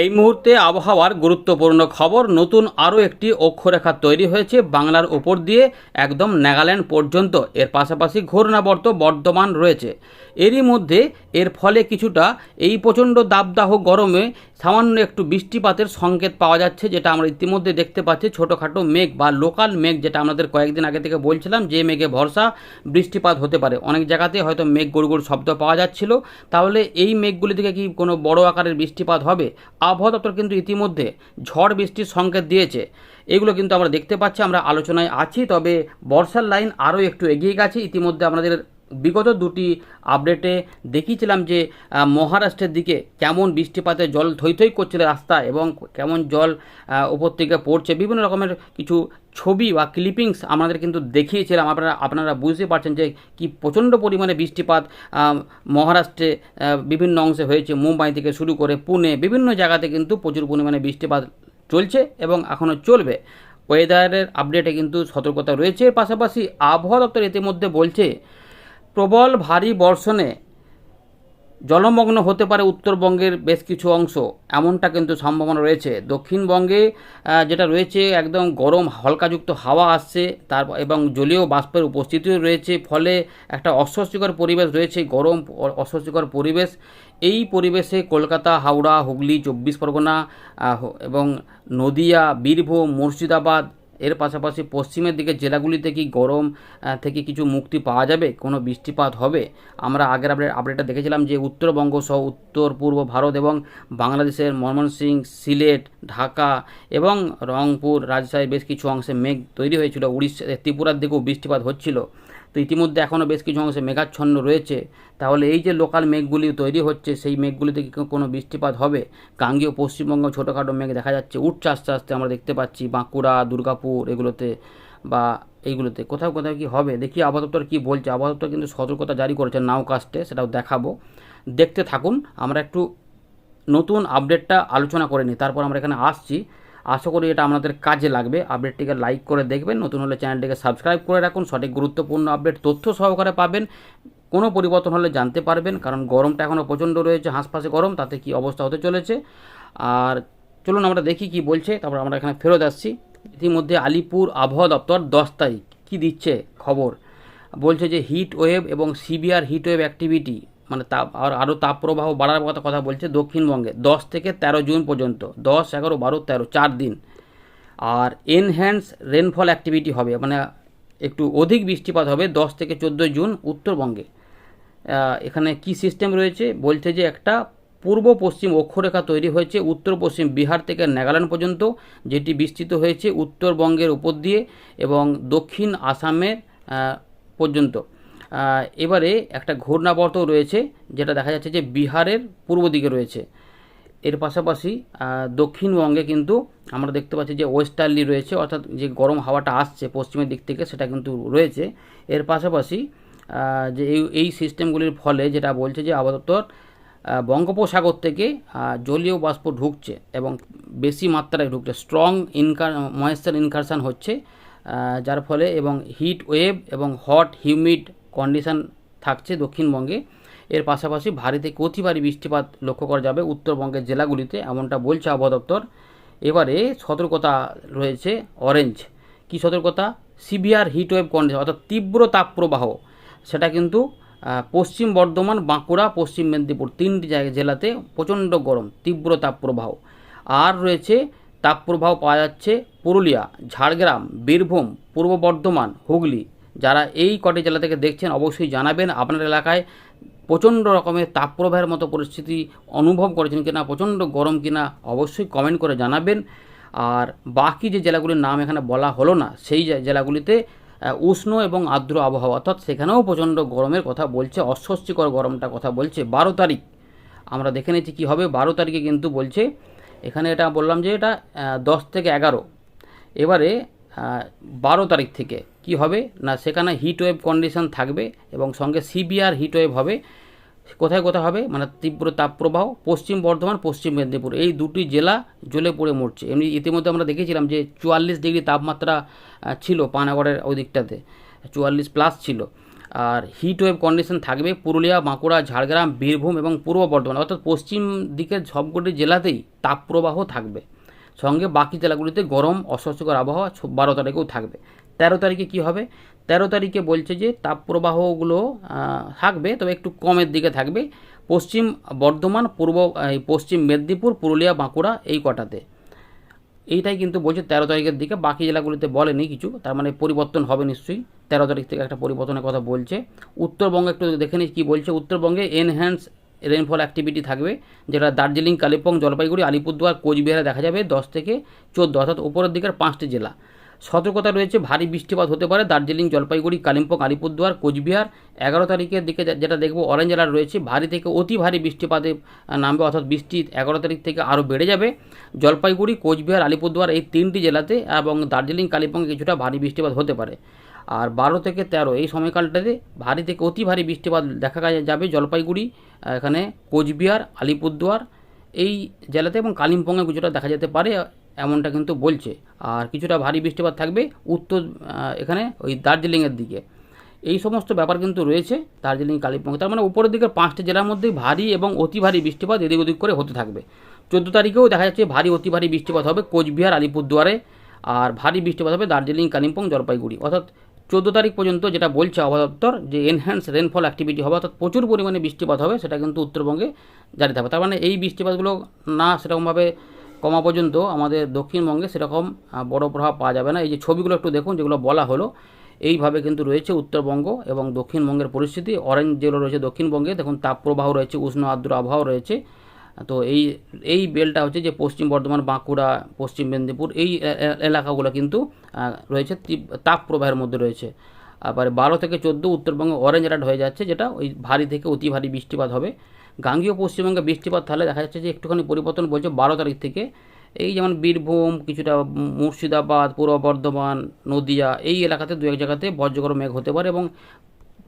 এই মুহূর্তে আবহাওয়ার গুরুত্বপূর্ণ খবর, নতুন আরও একটি অক্ষরেখা তৈরি হয়েছে বাংলার উপর দিয়ে একদম নাগাল্যান্ড পর্যন্ত। এর পাশাপাশি ঘূর্ণাবর্ত বর্ধমান রয়েছে। এরই মধ্যে এর ফলে কিছুটা এই প্রচণ্ড দাবদাহ গরমে সামান্য একটু বৃষ্টিপাতের সংকেত পাওয়া যাচ্ছে, যেটা আমরা ইতিমধ্যে দেখতে পাচ্ছি। ছোটোখাটো মেঘ বা লোকাল মেঘ, যেটা আমাদের কয়েকদিন আগে থেকে বলছিলাম, যে মেঘে ভরসা বৃষ্টিপাত হতে পারে। অনেক জায়গাতে হয়তো মেঘ গড় গড় শব্দ পাওয়া যাচ্ছিল। তাহলে এই মেঘগুলি থেকে কি কোনো বড় আকারের বৃষ্টিপাত হবে? আবহাওয়া দপ্তর কিন্তু ইতিমধ্যে ঝড় বৃষ্টির সংকেত দিয়েছে। এগুলো কিন্তু আমরা দেখতে পাচ্ছি, আমরা আলোচনায় আছি, তবে বর্ষার লাইন আরও একটু এগিয়ে গেছে। ইতিমধ্যে আমাদের বিগত দুটি আপডেটে দেখিয়েছিলাম যে মহারাষ্ট্রের দিকে কেমন বৃষ্টিপাতে জল থই থই করছিল রাস্তা এবং কেমন জল ওপর থেকে পড়ছে। বিভিন্ন রকমের কিছু ছবি বা ক্লিপিংস আমাদের কিন্তু দেখিয়েছিলাম। আপনারা আপনারা বুঝতে পারছেন যে, কি প্রচণ্ড পরিমাণে বৃষ্টিপাত মহারাষ্ট্রে বিভিন্ন অংশে হয়েছে। মুম্বাই থেকে শুরু করে পুনে, বিভিন্ন জায়গাতে কিন্তু প্রচুর পরিমাণে বৃষ্টিপাত চলছে এবং এখনও চলবে। ওয়েদারের আপডেটে কিন্তু সতর্কতা রয়েছে। এর পাশাপাশি আবহাওয়া দপ্তর ইতিমধ্যে বলছে প্রবল ভারী বর্ষণে জলমগ্ন হতে পারে উত্তরবঙ্গের বেশ কিছু অংশ। এমনটা কিন্তু সম্ভাবনা রয়েছে। দক্ষিণবঙ্গে যেটা রয়েছে একদম গরম হালকাযুক্ত হাওয়া আসছে, তার এবং জলীয় বাষ্পের উপস্থিতিও রয়েছে, ফলে একটা অস্বস্তিকর পরিবেশ রয়েছে, গরম অস্বস্তিকর পরিবেশ। এই পরিবেশে কলকাতা, হাওড়া, হুগলি, চব্বিশ পরগনা এবং নদিয়া, বীরভূম, মুর্শিদাবাদ এর পাশাপাশি পশ্চিমের দিকে জেলাগুলিতে কি গরম থেকে কিছু মুক্তি পাওয়া যাবে? কোনো বৃষ্টিপাত হবে? আমরা আগের আপডেট আপডেটটা দেখেছিলাম যে উত্তরবঙ্গ সহ উত্তর, পূর্ব ভারত এবং বাংলাদেশের ময়মনসিং সিলেট, ঢাকা এবং রংপুর রাজশাহীর বেশ কিছু অংশে মেঘ তৈরি হয়েছিল। উড়িষ্যা ত্রিপুরার দিকেও বৃষ্টিপাত হচ্ছিল। তো ইতিমধ্যে এখনও বেশ কিছু অংশে মেঘাচ্ছন্ন রয়েছে। তাহলে এই যে লোকাল মেঘগুলি তৈরি হচ্ছে, সেই মেঘগুলিতে কি কোনো বৃষ্টিপাত হবে? গাঙ্গীয় পশ্চিমবঙ্গ ছোটোখাটো মেঘ দেখা যাচ্ছে। উঠছে আস্তে আস্তে আমরা দেখতে পাচ্ছি বাঁকুড়া, দুর্গাপুর এগুলোতে বা এইগুলোতে। কোথাও কোথাও কি হবে? দেখি আবহাওয়া কী বলছে। আবহাওয়া কিন্তু সতর্কতা জারি করেছে নাও কাস্টে সেটাও দেখাবো। দেখতে থাকুন, আমরা একটু নতুন আপডেটটা আলোচনা করে নিই। তারপর আমরা এখানে আসছি। আশা করি এটা আপনাদের কাজে লাগবে। আপডেটটিকে লাইক করে দেখবেন, নতুন হলে চ্যানেলটিকে সাবস্ক্রাইব করে রাখুন। সঠিক গুরুত্বপূর্ণ আপডেট তথ্য সহকারে পাবেন। কোনো পরিবর্তন হলে জানতে পারবেন, কারণ গরমটা এখনও প্রচণ্ড রয়েছে, হাঁসফাঁসে গরম, তাতে কি অবস্থা হতে চলেছে। আর চলুন আমরা দেখি কি বলছে, তারপর আমরা এখানে ফেরত আসছি। ইতিমধ্যে আলিপুর আবহাওয়া দপ্তর দশ তারিখ, কী দিচ্ছে খবর? বলছে যে হিট ওয়েভ এবং সিভিয়ার হিট ওয়েভ অ্যাক্টিভিটি মানে তাপ, আর আরও তাপপ্রবাহ বাড়ার কথা কথা বলছে দক্ষিণবঙ্গে, দশ থেকে তেরো জুন পর্যন্ত, দশ, এগারো, বারো, তেরো, চার দিন। আর এনহ্যান্স রেনফল অ্যাক্টিভিটি হবে মানে একটু অধিক বৃষ্টিপাত হবে দশ থেকে চোদ্দোই জুন উত্তরবঙ্গে। এখানে কি সিস্টেম রয়েছে? বলছে যে একটা পূর্ব পশ্চিম অক্ষরেখা তৈরি হয়েছে, উত্তর পশ্চিম বিহার থেকে নাগাল্যান্ড পর্যন্ত, যেটি বিস্তৃত হয়েছে উত্তরবঙ্গের উপর দিয়ে এবং দক্ষিণ আসামের পর্যন্ত। এবারে একটা ঘূর্ণাবর্তও রয়েছে, যেটা দেখা যাচ্ছে যে বিহারের পূর্ব দিকে রয়েছে। এর পাশাপাশি দক্ষিণবঙ্গে কিন্তু আমরা দেখতে পাচ্ছি যে ওয়েস্টার্লি রয়েছে, অর্থাৎ যে গরম হাওয়াটা আসছে পশ্চিমের দিক থেকে সেটা কিন্তু রয়েছে। এর পাশাপাশি যে এই এই সিস্টেমগুলির ফলে যেটা বলছে যে আপাতত বঙ্গোপসাগর থেকে জলীয় বাষ্প ঢুকছে এবং বেশি মাত্রায় ঢুকছে। স্ট্রং ইনকার ময়েশ্চার ইনকারশান হচ্ছে যার ফলে এবং হিট ওয়েভ এবং হট হিউমিড কন্ডিশন থাকছে দক্ষিণবঙ্গে। এর পাশাপাশি ভারী থেকে অতি ভারী বৃষ্টিপাত লক্ষ্য করা যাবে। উত্তরবঙ্গের জেলাগুলিতে এমনটা বলছে আবহাওয়া দপ্তর। এবারে সতর্কতা রয়েছে অরেঞ্জ কি সতর্কতা? সিভিয়ার হিট ওয়েভ কন্ডিশন অর্থাৎ তীব্র তাপপ্রবাহ। সেটা কিন্তু পশ্চিম বর্ধমান, বাঁকুড়া, পশ্চিম মেদিনীপুর তিনটি জায়গা, জেলাতে প্রচণ্ড গরম, তীব্র তাপপ্রবাহ। আর রয়েছে তাপপ্রবাহ পাওয়া যাচ্ছে পুরুলিয়া, ঝাড়গ্রাম, বীরভূম, পূর্ব বর্ধমান, হুগলি। যারা এই কটি জেলা থেকে দেখছেন অবশ্যই জানাবেন। আপনার এলাকায় প্রচণ্ড রকমের তাপপ্রবাহের মতো পরিস্থিতি অনুভব করেছেন কিনা, প্রচণ্ড গরম কিনা অবশ্যই কমেন্ট করে জানাবেন। আর বাকি যে জেলাগুলির নাম এখানে বলা হলো না, সেই জেলাগুলিতে উষ্ণ এবং আর্দ্র আবহাওয়া, অর্থাৎ সেখানেও প্রচণ্ড গরমের কথা বলছে, অস্বস্তিকর গরমটা কথা বলছে। বারো তারিখ, আমরা দেখে নিচ্ছি কী হবে। বারো তারিখে কিন্তু বলছে, এখানে এটা বললাম যে এটা দশ থেকে এগারো। এবারে বারো তারিখ থেকে কি হবে? না, সেখানে হিট ওয়েভ কন্ডিশন থাকবে এবং সঙ্গে সিবিআর হিট ওয়েভ হবে। কোথায় কোথায় হবে? মানে তীব্র তাপপ্রবাহ পশ্চিম বর্ধমান, পশ্চিম মেদিনীপুর। এই দুটি জেলা জ্বলে পড়ে মরছে। এমনি ইতিমধ্যে আমরা দেখেছিলাম যে চুয়াল্লিশ ডিগ্রি তাপমাত্রা ছিল পানাগড়ের ওই দিকটাতে। চুয়াল্লিশ প্লাস ছিল। আর হিট ওয়েভ কন্ডিশন থাকবে পুরুলিয়া, বাঁকুড়া, ঝাড়গ্রাম, বীরভূম এবং পূর্ব বর্ধমান। অর্থাৎ পশ্চিম দিকের সবকটি জেলাতেই তাপপ্রবাহ থাকবে। সঙ্গে বাকি জেলাগুলিতে গরম, অস্বস্তিকর আবহাওয়া বারো তারিখেও থাকবে। তেরো তারিখে কি হবে? তেরো তারিখে বলছে যে তাপপ্রবাহগুলো থাকবে, তবে একটু কমের দিকে থাকবে। পশ্চিম বর্ধমান, পূর্ব পশ্চিম মেদিনীপুর, পুরুলিয়া, বাঁকুড়া এই কটাতে। এইটাই কিন্তু বলছে তেরো তারিখের দিকে। বাকি জেলাগুলিতে বলেনি কিছু, তার মানে পরিবর্তন হবে নিশ্চয়ই। তেরো তারিখ থেকে একটা পরিবর্তনের কথা বলছে। উত্তরবঙ্গে একটু দেখে নিই কী বলছে, উত্তরবঙ্গে এনহ্যান্স রেনফল অ্যাক্টিভিটি থাকবে, যেটা দার্জিলিং, কালিম্পং, জলপাইগুড়ি, আলিপুরদুয়ার, কোচবিহারে দেখা যাবে দশ থেকে চোদ্দ, অর্থাৎ উপরের দিকের পাঁচটি জেলা। সতর্কতা রয়েছে, ভারী বৃষ্টিপাত হতে পারে, দার্জিলিং, জলপাইগুড়ি, কালিম্পং, আলিপুরদুয়ার, কোচবিহার, এগারো তারিখের দিকে যেটা দেখব অরেঞ্জ অ্যালার্ট রয়েছে, ভারী থেকে অতি ভারী বৃষ্টিপাতে নামবে, অর্থাৎ বৃষ্টি এগারো তারিখ থেকে আরও বেড়ে যাবে। জলপাইগুড়ি, কোচবিহার, আলিপুরদুয়ার এই তিনটি জেলাতে এবং দার্জিলিং, কালিম্পং কিছুটা ভারী বৃষ্টিপাত হতে পারে। আর বারো থেকে তেরো, এই সময়কালটাতে ভারী থেকে অতি ভারী বৃষ্টিপাত দেখা যাবে জলপাইগুড়ি এখানে কোচবিহার, আলিপুরদুয়ার এই জেলাতে এবং কালিম্পংয়ে কিছুটা দেখা যেতে পারে। এমনটা কিন্তু বলছে। আর কিছুটা ভারী বৃষ্টিপাত থাকবে উত্তর এখানে ওই দার্জিলিংয়ের দিকে। এই সমস্ত ব্যাপার কিন্তু রয়েছে দার্জিলিং, কালিম্পং। তার মানে উপরের দিকের পাঁচটি জেলার মধ্যে ভারী এবং অতি ভারী বৃষ্টিপাত এদিক ওদিক করে হতে থাকবে। চোদ্দ তারিখেও দেখা যাচ্ছে ভারী, অতি ভারী বৃষ্টিপাত হবে কোচবিহার, আলিপুরদুয়ারে। আর ভারী বৃষ্টিপাত হবে দার্জিলিং, কালিম্পং, জলপাইগুড়ি। অর্থাৎ চোদ্দ তারিখ পর্যন্ত যেটা বলছে আবহাওয়া দপ্তর, যে এনহ্যান্স রেনফল অ্যাক্টিভিটি হবে, অর্থাৎ প্রচুর পরিমাণে বৃষ্টিপাত হবে, সেটা কিন্তু উত্তরবঙ্গে জারি থাকবে। তার মানে এই বৃষ্টিপাতগুলো না সেরকমভাবে কমা পর্যন্ত আমাদের দক্ষিণবঙ্গে সেরকম বড় প্রভাব পাওয়া যাবে না। এই যে ছবিগুলো একটু দেখুন, যেগুলো বলা হলো, এইভাবে কিন্তু রয়েছে উত্তরবঙ্গ এবং দক্ষিণবঙ্গের পরিস্থিতি। অরেঞ্জ যেগুলো রয়েছে দক্ষিণবঙ্গে, দেখুন তাপপ্রবাহ রয়েছে, উষ্ণ আর্দ্র আবহাওয়া রয়েছে। তো এই এই বেলটা হচ্ছে যে পশ্চিম বর্ধমান, বাঁকুড়া, পশ্চিম মেদিনীপুর, এই এলাকাগুলো কিন্তু রয়েছে তাপপ্রবাহের মধ্যে রয়েছে। আবার বারো থেকে চোদ্দ উত্তরবঙ্গে অরেঞ্জ অ্যালার্ট হয়ে যাচ্ছে, যেটা ওই ভারী থেকে অতি ভারী বৃষ্টিপাত হবে। গাঙ্গীয় পশ্চিমবঙ্গে বৃষ্টিপাত, তাহলে দেখা যাচ্ছে যে একটুখানি পরিবর্তন বলছে বারো তারিখ থেকে। এই যেমন বীরভূম, কিছুটা মুর্শিদাবাদ, পূর্ব বর্ধমান, নদিয়া, এই এলাকাতে দু এক জায়গাতে বজ্রগর্ভ মেঘ হতে পারে এবং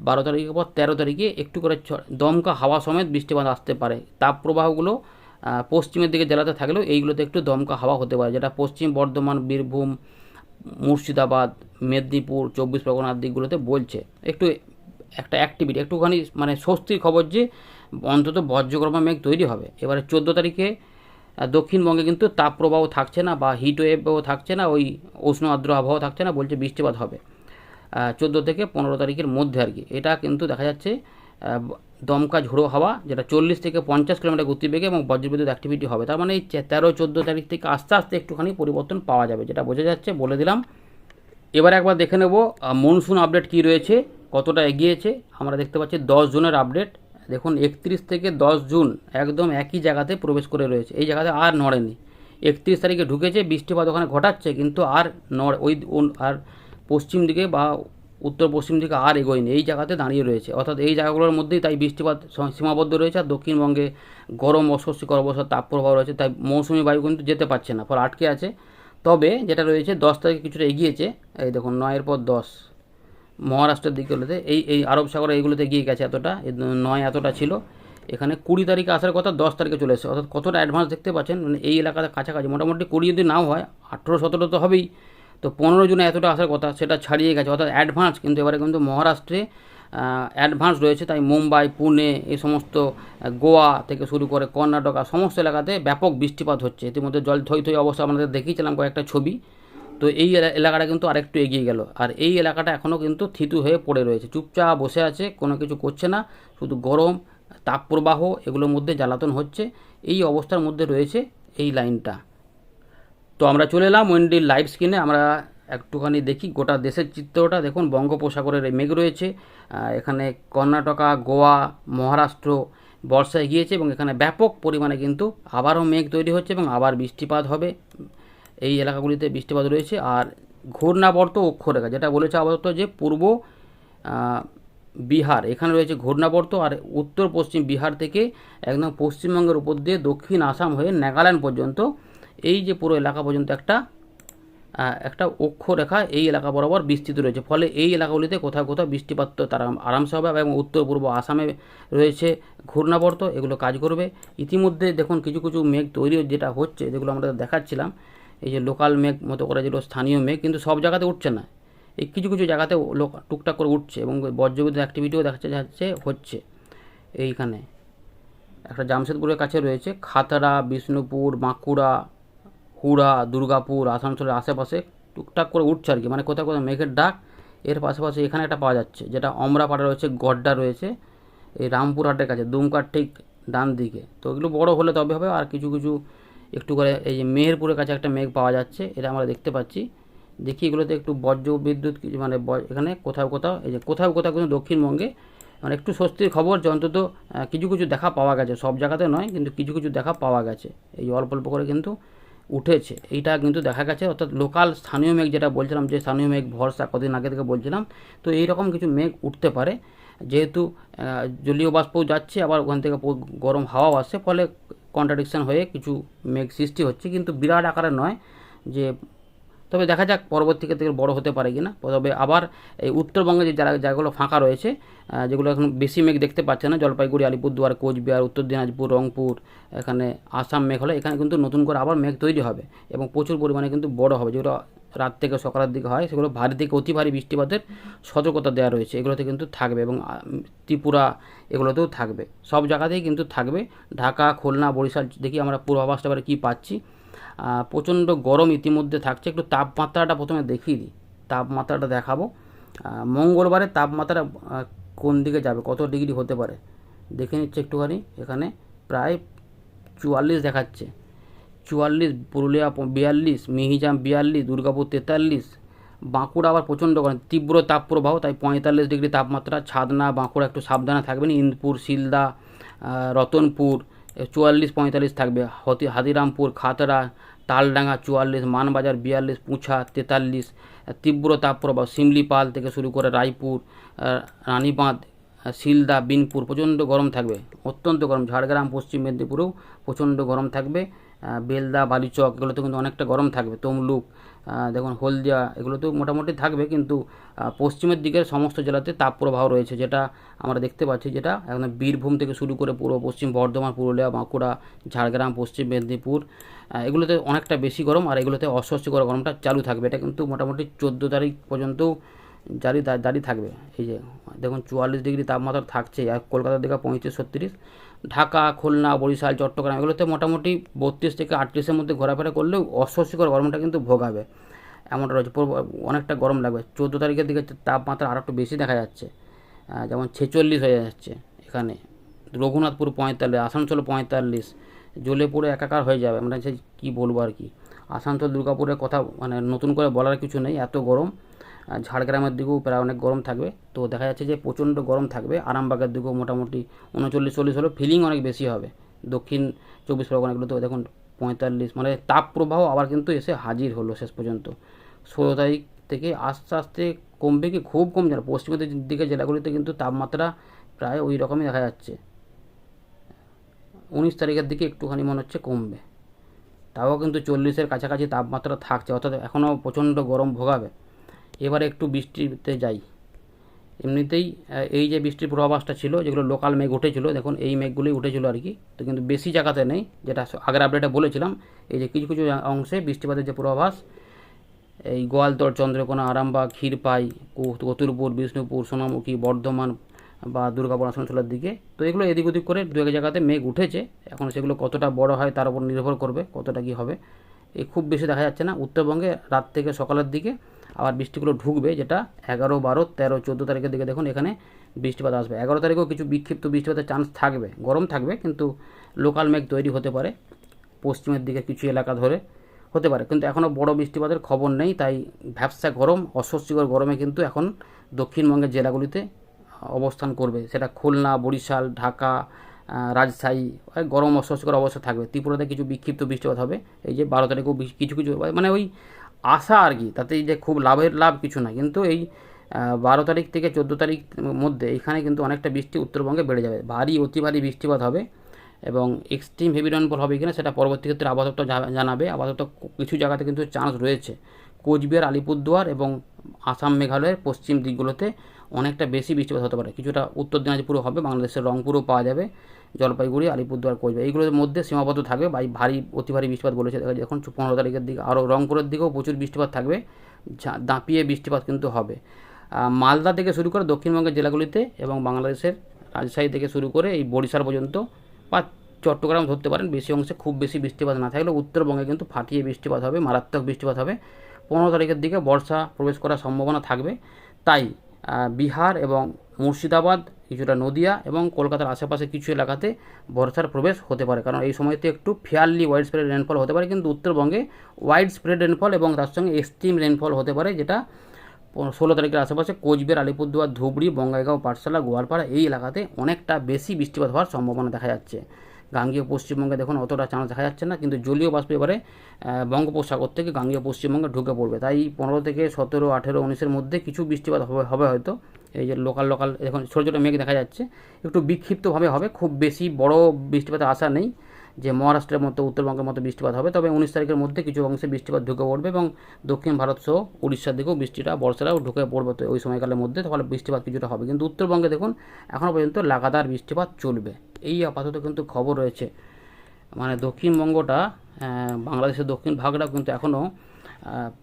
বারো তারিখের পর তেরো তারিখে একটু করে দমকা হাওয়া সমেত বৃষ্টিপাত আসতে পারে। তাপ প্রবাহগুলো পশ্চিমের দিকে জেলাতে থাকলেও এইগুলোতে একটু দমকা হাওয়া হতে পারে, যেটা পশ্চিম বর্ধমান, বীরভূম, মুর্শিদাবাদ, মেদিনীপুর, চব্বিশ পরগনার দিকগুলোতে বলছে। একটু একটা অ্যাক্টিভিটি একটুখানি মানে স্বস্তির খবর যে অন্তত বজ্রগর্ভ মেঘ তৈরি হবে। এবারে চোদ্দ তারিখে দক্ষিণবঙ্গে কিন্তু তাপপ্রবাহ থাকছে না বা হিট ওয়েভও থাকছে না, ওই উষ্ণ আর্দ্র আবহাওয়া থাকছে না বলছে বৃষ্টিপাত হবে। চোদ্দ থেকে পনেরো তারিখের মধ্যে আর কি। এটা কিন্তু দেখা যাচ্ছে দমকা ঝোড়ো হাওয়া, যেটা চল্লিশ থেকে পঞ্চাশ কিলোমিটার গতিবেগে এবং বজ্রবিদ্যুৎ অ্যাক্টিভিটি হবে। তার মানে এই তেরো চোদ্দ তারিখ থেকে আস্তে আস্তে একটুখানি পরিবর্তন পাওয়া যাবে, যেটা বোঝা যাচ্ছে, বলে দিলাম। এবার একবার দেখে নেব মনসুন আপডেট কি রয়েছে, কতটা এগিয়েছে। আমরা দেখতে পাচ্ছি দশ জুনের আপডেট দেখুন, একত্রিশ থেকে দশ জুন একদম একই জায়গাতে প্রবেশ করে রয়েছে। এই জায়গাতে আর নড়েনি। একত্রিশ তারিখে ঢুকেছে, বৃষ্টিপাত ওখানে ঘটাচ্ছে, কিন্তু আর নড় ওই আর পশ্চিম দিকে বা উত্তর পশ্চিম দিকে আর এগোয়নি। এই জায়গাতে দাঁড়িয়ে রয়েছে। অর্থাৎ এই জায়গাগুলোর মধ্যেই তাই বৃষ্টিপাত সম- সীমাবদ্ধ রয়েছে, আর দক্ষিণবঙ্গে গরম, অস্বস্তিকর অবস্থা, তাপপ্রবাহ রয়েছে, তাই মৌসুমি বায়ু কিন্তু যেতে পারছে না, ফলে আটকে আছে। তবে যেটা রয়েছে, দশ তারিখে কিছুটা এগিয়েছে। এই দেখুন, নয়ের পর দশ। মহারাষ্ট্রের দিকগুলোতে এই এই আরব সাগরে এইগুলোতে এগিয়ে গেছে এতটা নয় এতটা ছিল। এখানে কুড়ি তারিখে আসার কথা দশ তারিখে চলে এসেছে। অর্থাৎ কতটা অ্যাডভান্স দেখতে পাচ্ছেন মানে এই এলাকাতে কাছাকাছি। মোটামুটি কুড়ি যদি নাও হয়, আঠেরো সতেরো তো হবেই। তো পনেরো জুনে এতটা আসার কথা, সেটা ছাড়িয়ে গেছে। অর্থাৎ অ্যাডভান্স কিন্তু এবারে কিন্তু মহারাষ্ট্রে অ্যাডভান্স রয়েছে। তাই মুম্বাই, পুনে, এই সমস্ত গোয়া থেকে শুরু করে কর্ণাটকা সমস্ত এলাকাতে ব্যাপক বৃষ্টিপাত হচ্ছে। ইতিমধ্যে জল থই থই অবস্থা আমাদের দেখিয়েছিলাম কয়েকটা ছবি। তো এই এলাকাটা কিন্তু আরেকটু এগিয়ে গেল। আর এই এলাকাটা এখনও কিন্তু থিতু হয়ে পড়ে রয়েছে। চুপচাপ বসে আছে, কোনো কিছু করছে না। শুধু গরম, তাপপ্রবাহ, এগুলোর মধ্যে জ্বালাতন হচ্ছে। এই অবস্থার মধ্যে রয়েছে এই লাইনটা। তো আমরা চলে এলাম ওয়েন্ডির লাইভ স্ক্রিনে। আমরা একটুখানি দেখি গোটা দেশের চিত্রটা। দেখুন, বঙ্গোপসাগরের মেঘ রয়েছে। এখানে কর্ণাটকা, গোয়া, মহারাষ্ট্র বর্ষায় গিয়েছে এবং এখানে ব্যাপক পরিমাণে কিন্তু আবারও মেঘ তৈরি হচ্ছে এবং আবার বৃষ্টিপাত হবে। এই এলাকাগুলিতে বৃষ্টিপাত রয়েছে আর ঘূর্ণাবর্ত অক্ষরেখা, যেটা বলেছে আপাতত যে পূর্ব বিহার, এখানে রয়েছে ঘূর্ণাবর্ত আর উত্তর পশ্চিম বিহার থেকে একদম পশ্চিমবঙ্গের উপর দিয়ে দক্ষিণ আসাম হয়ে নাগাল্যান্ড পর্যন্ত, এই যে পুরো এলাকা পর্যন্ত একটা একটা অক্ষরেখা এই এলাকা বরাবর বিস্তৃত রয়েছে। ফলে এই এলাকাগুলিতে কোথাও কোথাও বৃষ্টিপাত তারা আরামসে হবে এবং উত্তর পূর্ব আসামে রয়েছে ঘূর্ণাবর্ত, এগুলো কাজ করবে। ইতিমধ্যে দেখুন কিছু কিছু মেঘ তৈরি যেটা হচ্ছে, যেগুলো আমরা দেখাচ্ছিলাম এই যে লোকাল মেঘ মতো করে যেগুলো স্থানীয় মেঘ, কিন্তু সব জায়গাতে উঠছে না। এই কিছু কিছু জায়গাতে লোক টুকটাক করে উঠছে এবং বজ্রবিদ্যুৎ অ্যাক্টিভিটিও দেখা যাচ্ছে, হচ্ছে এইখানে। একটা জামশেদপুরের কাছে রয়েছে, খাতড়া, বিষ্ণুপুর, বাঁকুড়া, হুড়া, দুর্গাপুর, আসানসোলের আশেপাশে টুকটাক করে উঠছে আর কি। মানে কোথাও কোথাও মেঘের ডাক, এর পাশাপাশি এখানে একটা পাওয়া যাচ্ছে, যেটা অমরাপাড়া রয়েছে, গড্ডা রয়েছে, এই রামপুরহাটের কাছে, দুমকার ঠিক ডান দিকে। তো এগুলো বড় হলে তবে হবে, আর কিছু কিছু একটু করে এই যে মেহেরপুরের কাছে একটা মেঘ পাওয়া যাচ্ছে, এটা আমরা দেখতে পাচ্ছি। দেখি এগুলোতে একটু বজ্র বিদ্যুৎ মানে এখানে কোথাও কোথাও, এই যে কোথাও কোথাও কিন্তু দক্ষিণবঙ্গে মানে একটু স্বস্তির খবর যে অন্তত কিছু কিছু দেখা পাওয়া গেছে। সব জায়গাতে নয়, কিন্তু কিছু কিছু দেখা পাওয়া গেছে। এই অল্প অল্প করে কিন্তু উঠেছে। এইটা কিন্তু দেখা গেছে, অর্থাৎ লোকাল স্থানীয় মেঘ যেটা বলছিলাম, যে স্থানীয় মেঘ ভরসা কদিন আগে থেকে বলছিলাম, তো এই রকম কিছু মেঘ উঠতে পারে। যেহেতু জলীয় বাষ্পও যাচ্ছে, আবার ওখান থেকে গরম হাওয়াও আসছে, ফলে কন্ট্রাডিকশন হয়ে কিছু মেঘ সৃষ্টি হচ্ছে, কিন্তু বিরাট আকারে নয় যে, তবে দেখা যাক পরবর্তীকে থেকে বড় হতে পারে কি না তবে আবার এই উত্তরবঙ্গে যে যারা জায়গাগুলো ফাঁকা রয়েছে যেগুলো এখন বেশি মেঘ দেখতে পাচ্ছে না, জলপাইগুড়ি, আলিপুরদুয়ার, কোচবিহার, উত্তর দিনাজপুর, রংপুর, এখানে আসাম মেঘ হলে এখানে কিন্তু নতুন করে আবার মেঘ তৈরি হবে এবং প্রচুর পরিমাণে কিন্তু বড় হবে, যেগুলো রাত থেকে সকালের দিকে হয়, সেগুলো ভারী থেকে অতি ভারী বৃষ্টিপাতের সতর্কতা দেওয়া রয়েছে। এগুলোতে কিন্তু থাকবে এবং ত্রিপুরা এগুলোতেও থাকবে। সব জায়গাতেই কিন্তু থাকবে। ঢাকা, খুলনা, বরিশাল দেখি আমরা পূর্বাভাসটা এবারে কী পাচ্ছি। প্রচণ্ড গরম ইতিমধ্যে থাকছে। একটু তাপমাত্রাটা প্রথমে দেখিয়ে দিই। তাপমাত্রাটা দেখাবো। মঙ্গলবারে তাপমাত্রা কোন দিকে যাবে? কত ডিগ্রি হতে পারে? দেখে নিচ্ছে একটুখানি। এখানে প্রায় চুয়াল্লিশ দেখাচ্ছে। চুয়াল্লিশ, পুরুলিয়া বিয়াল্লিশ, মিহিজাম বিয়াল্লিশ, দুর্গাপুর তেতাল্লিশ। বাঁকুড়া আবার প্রচণ্ড গরম, তীব্র তাপপ্রবাহ, তাই পঁয়তাল্লিশ ডিগ্রি তাপমাত্রা। ছাদনা, বাঁকুড়া একটু সাবধানে থাকবেন। ইন্দপুর, শিলদা রতনপুর চুয়াল্লিশ, পঁয়তাল্লিশ থাকবে। হতি হাতিরামপুর, খাতড়া, তালডাঙ্গা চুয়াল্লিশ, মানবাজার বিয়াল্লিশ, পুঁছা তেতাল্লিশ। তীব্র তাপপ্রবাহ শিমলিপাল থেকে শুরু করে রায়পুর রানীবাঁধ শিলদা, বিনপুর প্রচণ্ড গরম থাকবে। অত্যন্ত গরম, ঝাড়গ্রাম, পশ্চিম মেদিনীপুরেও প্রচণ্ড গরম থাকবে। বেলদা, বালিচক, এগুলোতে কিন্তু অনেকটা গরম থাকবে, তমলুক দেখুন হলদিয়া, এগুলোতেও মোটামুটি থাকবে, কিন্তু পশ্চিমের দিকের সমস্ত জেলাতে তাপপ্রবাহ রয়েছে, যেটা আমরা দেখতে পাচ্ছি, যেটা একদম বীরভূম থেকে শুরু করে পূর্ব পশ্চিম বর্ধমান, পুরুলিয়া, বাঁকুড়া, ঝাড়গ্রাম, পশ্চিম মেদিনীপুর এগুলোতে অনেকটা বেশি গরম, আর এগুলোতে অস্বস্তিকর গরমটা চালু থাকবে, এটা কিন্তু মোটামুটি চোদ্দ তারিখ পর্যন্ত জারি জারি থাকবে, এই যে, দেখুন চুয়াল্লিশ ডিগ্রি তাপমাত্রা থাকছে, আর কলকাতার দিকে পঁয়ত্রিশ, ছত্রিশ ঢাকা, খুলনা, বরিশাল, চট্টগ্রাম এগুলোতে মোটামুটি বত্রিশ থেকে আটত্রিশের মধ্যে ঘোরাফেরা করলেও অস্বস্তিকর গরমটা কিন্তু ভোগাবে। এমনটা রয়েছে। অনেকটা গরম লাগবে। চোদ্দ তারিখের দিকে তাপমাত্রা আরও একটু বেশি দেখা যাচ্ছে। যেমন ছেচল্লিশ হয়ে যাচ্ছে এখানে। রঘুনাথপুর পঁয়তাল্লিশ, আসানসোল পঁয়তাল্লিশ জ্বলে পুরো একাকার হয়ে যাবে। মানে সে কী বলব আর কি? আসানসোল, দুর্গাপুরের কথা মানে নতুন করে বলার কিছু নেই। এত গরম। ঝাড়গ্রামের দিকেও প্রায় অনেক গরম থাকবে। তো দেখা যাচ্ছে যে প্রচণ্ড গরম থাকবে। আরামবাগের দিকেও মোটামুটি উনচল্লিশ, চল্লিশ হলেও ফিলিং অনেক বেশি হবে। দক্ষিণ চব্বিশ পরগনাগুলো তো দেখুন পঁয়তাল্লিশ মানে তাপ প্রবাহ আবার কিন্তু এসে হাজির হলো শেষ পর্যন্ত। ষোলো তারিখ থেকে আস্তে আস্তে কমবে কি? খুব কম যাবে পশ্চিমের দিকে জেলাগুলিতে কিন্তু তাপমাত্রা প্রায় ওই রকমই দেখা যাচ্ছে। উনিশ তারিখের দিকে একটুখানি মনে হচ্ছে কমবে। তাও কিন্তু চল্লিশের কাছাকাছি তাপমাত্রা থাকছে। অর্থাৎ এখনও প্রচণ্ড গরম ভোগাবে। এবারে একটু বৃষ্টিতে যাই। এমনিতেই এই যে বৃষ্টির পূর্বাভাসটা ছিল, যেগুলো লোকাল মেঘ উঠেছিল, দেখুন, এই মেঘগুলোই উঠেছিল আর কি। তো কিন্তু বেশি জায়গাতে নেই, যেটা আগের আপডেটে বলেছিলাম, এই যে কিছু কিছু অংশে বৃষ্টিপাতের যে পূর্বাভাস, এই গোয়ালতর, চন্দ্রকোনা, আরামবাগ, ক্ষীরপাই, কো- কতুলপুর, বিষ্ণুপুর, সোনামুখী, বর্ধমান বা দুর্গাপুর আসানসোলের দিকে। তো এগুলো এদিক ওদিক করে দু এক জায়গাতে মেঘ উঠেছে। এখন সেগুলো কতটা বড় হয় তার উপর নির্ভর করবে, কতটা কি হবে এই খুব বেশি দেখা যাচ্ছে না। উত্তরবঙ্গে রাত থেকে সকালের দিকে আবার বৃষ্টিগুলো ঢুকবে, যেটা এগারো, বারো, তেরো, চোদ্দ তারিখের দিকে দেখুন এখানে বৃষ্টিপাত আসবে। এগারো তারিখেও কিছু বিক্ষিপ্ত বৃষ্টিপাতের চান্স থাকবে, গরম থাকবে, কিন্তু লোকাল মেঘ তৈরি হতে পারে, পশ্চিমের দিকে কিছু এলাকা ধরে হতে পারে। কিন্তু এখনও বড় বৃষ্টিপাতের খবর নেই, তাই ভ্যাবসা গরম, অস্বস্তিকর গরমে কিন্তু এখন দক্ষিণবঙ্গের জেলাগুলিতে অবস্থান করবে। সেটা খুলনা, বরিশাল, ঢাকা রাজশাহী গরম, অস্বস্তিকর অবস্থা থাকবে। ত্রিপুরাতে কিছু বিক্ষিপ্ত বৃষ্টিপাত হবে, এই যে বারো তারিখেও কিছু কিছু মানে ওই আশা আর কি, তাতে যে খুব লাভের লাভ কিছু না। কিন্তু এই বারো তারিখ থেকে চোদ্দ তারিখ মধ্যে এখানে কিন্তু অনেকটা বৃষ্টি উত্তরবঙ্গে বেড়ে যাবে। ভারী, অতি ভারী বৃষ্টিপাত হবে এবং এক্সট্রিম হেভি রেনফল হবে কিনা সেটা পরবর্তী ক্ষেত্রে আবহাওয়া জানাবে। আবহাওয়া কিছু জায়গাতে কিন্তু চান্স রয়েছে। কোচবিহার, আলিপুরদুয়ার এবং আসাম, মেঘালয়ের পশ্চিম দিকগুলোতে অনেকটা বেশি বৃষ্টিপাত হতে পারে। কিছুটা উত্তর দিনাজপুরও হবে, বাংলাদেশের রংপুরও পাওয়া যাবে, জলপাইগুড়ি, আলিপুরদুয়ার কোচবিহার। এইগুলোর মধ্যে সীমাবদ্ধ থাকবে বা ভারী, অতি ভারী বৃষ্টিপাত বলেছে। দেখা এখন পনেরো তারিখের দিকে আরও রংপুরের দিকেও প্রচুর বৃষ্টিপাত থাকবে দাঁপিয়ে বৃষ্টিপাত কিন্তু হবে। মালদা থেকে শুরু করে দক্ষিণবঙ্গের জেলাগুলিতে এবং বাংলাদেশের রাজশাহী থেকে শুরু করে এই বরিশাল পর্যন্ত বা চট্টগ্রাম ধরতে পারেন, বেশি অংশে খুব বেশি বৃষ্টিপাত না থাকলেও উত্তরবঙ্গে কিন্তু ফাটিয়ে বৃষ্টিপাত হবে, মারাত্মক বৃষ্টিপাত হবে। পনেরো তারিখের দিকে বর্ষা প্রবেশ করার সম্ভাবনা থাকবে। তাই বিহার এবং মুর্শিদাবাদ, কিছুটা নদিয়া এবং কলকাতার আশেপাশে কিছু এলাকাতে বর্ষার প্রবেশ হতে পারে। কারণ এই সময়তে একটু ফেয়ারলি ওয়াইড স্প্রেড রেনফল হতে পারে, কিন্তু উত্তরবঙ্গে ওয়াইড স্প্রেড রেনফল এবং তার সঙ্গে এক্সট্রিম রেনফল হতে পারে, যেটা ষোলো তারিখের আশেপাশে কোচবিহার, আলিপুরদুয়ার, ধুবড়ি, বঙ্গাইগাঁও, পাঠশালা, গোয়ালপাড়া এই এলাকাতে অনেকটা বেশি বৃষ্টিপাত হওয়ার সম্ভাবনা দেখা যাচ্ছে। গাঙ্গীয় পশ্চিমবঙ্গে দেখুন অতটা চান্স দেখা যাচ্ছে না, কিন্তু জলীয় বাষ্প এবারে বঙ্গোপসাগর থেকে গাঙ্গীয় পশ্চিমবঙ্গে ঢুকে পড়বে। তাই পনেরো থেকে সতেরো, আঠেরো, উনিশের মধ্যে কিছু বৃষ্টিপাত হবে হয়তো। এই যে লোকাল লোকাল এখন ছোটো ছোটো মেঘ দেখা যাচ্ছে। একটু বিক্ষিপ্তভাবে হবে, খুব বেশি বড় বৃষ্টিপাতের আশা নেই। যে মহারাষ্ট্রের মতো উত্তরবঙ্গের মতো বৃষ্টিপাত হবে তবে উনিশ তারিখের মধ্যে কিছু অংশে বৃষ্টিপাত ঢুকে পড়বে এবং দক্ষিণ ভারত সহ উড়িষ্যার দিকেও বৃষ্টিটা বর্ষাটাও ঢুকে পড়বে তো ওই সময়কালের মধ্যে তাহলে বৃষ্টিপাত কিছুটা হবে। কিন্তু উত্তরবঙ্গে দেখুন এখনও পর্যন্ত লাগাতার বৃষ্টিপাত চলবে। এই আপাতত কিন্তু খবর রয়েছে। মানে দক্ষিণবঙ্গটা বাংলাদেশের দক্ষিণ ভাগটা কিন্তু এখনও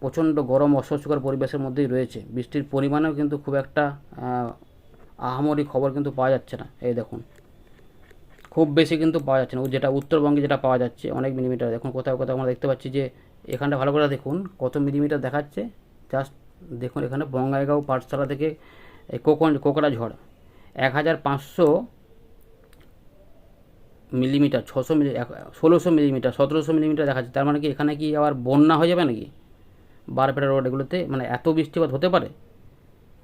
প্রচণ্ড গরম অস্বস্তিকর পরিবেশের মধ্যেই রয়েছে। বৃষ্টির পরিমাণেও কিন্তু খুব একটা আহ, আহামরি খবর কিন্তু পাওয়া যাচ্ছে না। এই দেখুন। খুব বেশি কিন্তু পাওয়া যাচ্ছে না। যেটা উত্তরবঙ্গে যেটা পাওয়া যাচ্ছে, অনেক মিলিমিটার দেখুন কোথাও কোথাও আমরা দেখতে পাচ্ছি যে, এখানটা ভালো করে দেখুন, কত মিলিমিটার দেখাচ্ছে। জাস্ট দেখুন, এখানে বঙ্গাইগাঁও পাঠশালা থেকে কোকন কোকড়া ঝড়। এক হাজার পাঁচশো মিলিমিটার ছশো মিলি ষোলোশো মিলিমিটার সতেরোশো মিলিমিটার দেখাচ্ছে। তার মানে কি, এখানে কি আবার বন্যা হয়ে যাবে নাকি? বারপেটা রোড এগুলোতে মানে এত বৃষ্টিপাত হতে পারে?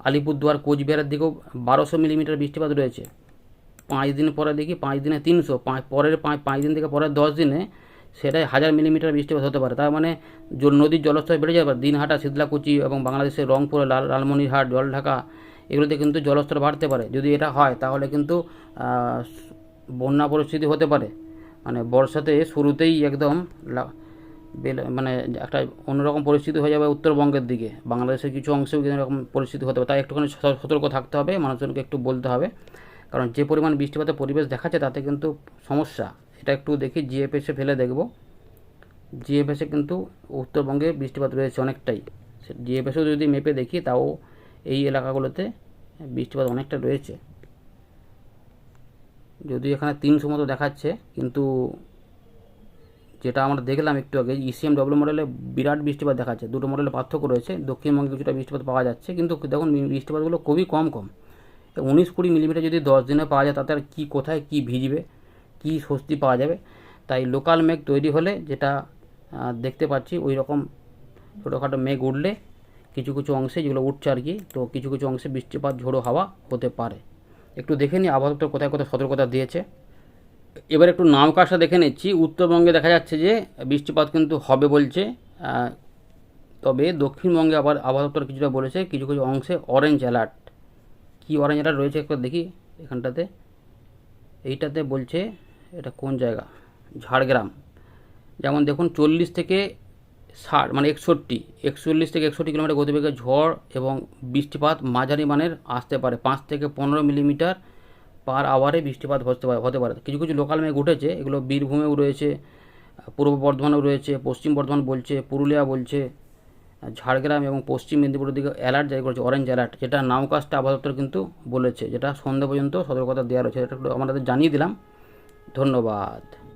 আলিপুরদুয়ার কোচবিহারের দিকেও বারোশো মিলিমিটার বৃষ্টিপাত রয়েছে। পাঁচ দিন পরে দেখি, পাঁচ দিনে তিনশো, পাঁচ পরের পাঁচ পাঁচ দিন থেকে পরের দশ দিনে সেটাই হাজার মিলিমিটার বৃষ্টিপাত হতে পারে। তার মানে জল- নদীর জলস্তর বেড়ে যাবে দিনহাটা শীতলাকুচি এবং বাংলাদেশের রংপুর, লাল, লালমনিরহাট, জলঢাকা এগুলোতে কিন্তু জলস্তর বাড়তে পারে। যদি এটা হয় তাহলে কিন্তু বন্যা পরিস্থিতি হতে পারে। মানে বর্ষাতে শুরুতেই একদম মানে একটা অন্যরকম পরিস্থিতি হয়ে যাবে উত্তরবঙ্গের দিকে। বাংলাদেশের কিছু অংশেও কিন্তু এরকম পরিস্থিতি হতে পারে। তাই একটুখানি সতর্ক থাকতে হবে, মানুষজনকে একটু বলতে হবে। কারণ যে পরিমাণ বৃষ্টিপাতের পরিবেশ দেখাচ্ছে তাতে কিন্তু সমস্যা। এটা একটু দেখি জিএফএসে ফেলে দেখব। জিএফএসে কিন্তু উত্তরবঙ্গে বৃষ্টিপাত রয়েছে অনেকটাই। জিএফএসও যদি মেপে দেখি তাও এই এলাকাগুলোতে বৃষ্টিপাত অনেকটা রয়েছে। যদি এখানে তিনশো মতো দেখাচ্ছে, কিন্তু যেটা আমরা দেখলাম একটু আগে ইসিএম ডব্লিউ মডেলে বিরাট বৃষ্টিপাত দেখাচ্ছে। দুটো মডেলে পার্থক্য রয়েছে। দক্ষিণবঙ্গে কিছুটা বৃষ্টিপাত পাওয়া যাচ্ছে, কিন্তু দেখুন বৃষ্টিপাতগুলো খুবই কম কম। উনিশ কুড়ি মিলিমিটার যদি দশ দিনে পাওয়া যায়, তাতে আর কী কোথায় কী ভিজবে, কী স্বস্তি পাওয়া যাবে? তাই লোকাল মেঘ তৈরি হলে যেটা দেখতে পাচ্ছি ওই রকম ছোটোখাটো মেঘ উঠলে কিছু কিছু অংশে যেগুলো উঠছে আর কি, তো কিছু কিছু অংশে বৃষ্টিপাত, ঝোড়ো হাওয়া হতে পারে। একটু দেখে নিই, আবহাওয়া দপ্তর কোথায় কোথায় সতর্কতা দিয়েছে। এবার একটু নামকাশা দেখে নিচ্ছি, উত্তরবঙ্গে দেখা যাচ্ছে যে বৃষ্টিপাত কিন্তু হবে বলছে তবে দক্ষিণবঙ্গে আবার আবহাওয়া দপ্তর কিছুটা বলেছে, কিছু কিছু অংশে অরেঞ্জ অ্যালার্ট কী অরেঞ্জ রয়েছে একবার দেখি এখানটাতে। এইটাতে বলছে এটা কোন জায়গা? ঝাড়গ্রাম। যেমন দেখুন চল্লিশ থেকে ষাট মানে একষট্টি, একচল্লিশ থেকে একষট্টি কিলোমিটার গতিবেগে ঝড় এবং বৃষ্টিপাত মাঝারি মানের আসতে পারে। পাঁচ থেকে পনেরো মিলিমিটার পার আওয়ারে বৃষ্টিপাত হতে পারে হতে পারে। কিছু কিছু লোকাল মেঘ উঠেছে, এগুলো বীরভূমেও রয়েছে, পূর্ব বর্ধমানেও রয়েছে, পশ্চিম বর্ধমান বলছে, পুরুলিয়া বলছে ঝাড়গ্রাম এবং পশ্চিম মেদিনীপুরের দিকে অ্যালার্ট জারি করেছে অরেঞ্জ অ্যালার্ট যেটা নামকাস্ট আবহাওয়া কিন্তু বলেছে, যেটা সন্ধ্যা পর্যন্ত সতর্কতা দেওয়া রয়েছে, এটা আমাদের জানিয়ে দিলাম। ধন্যবাদ।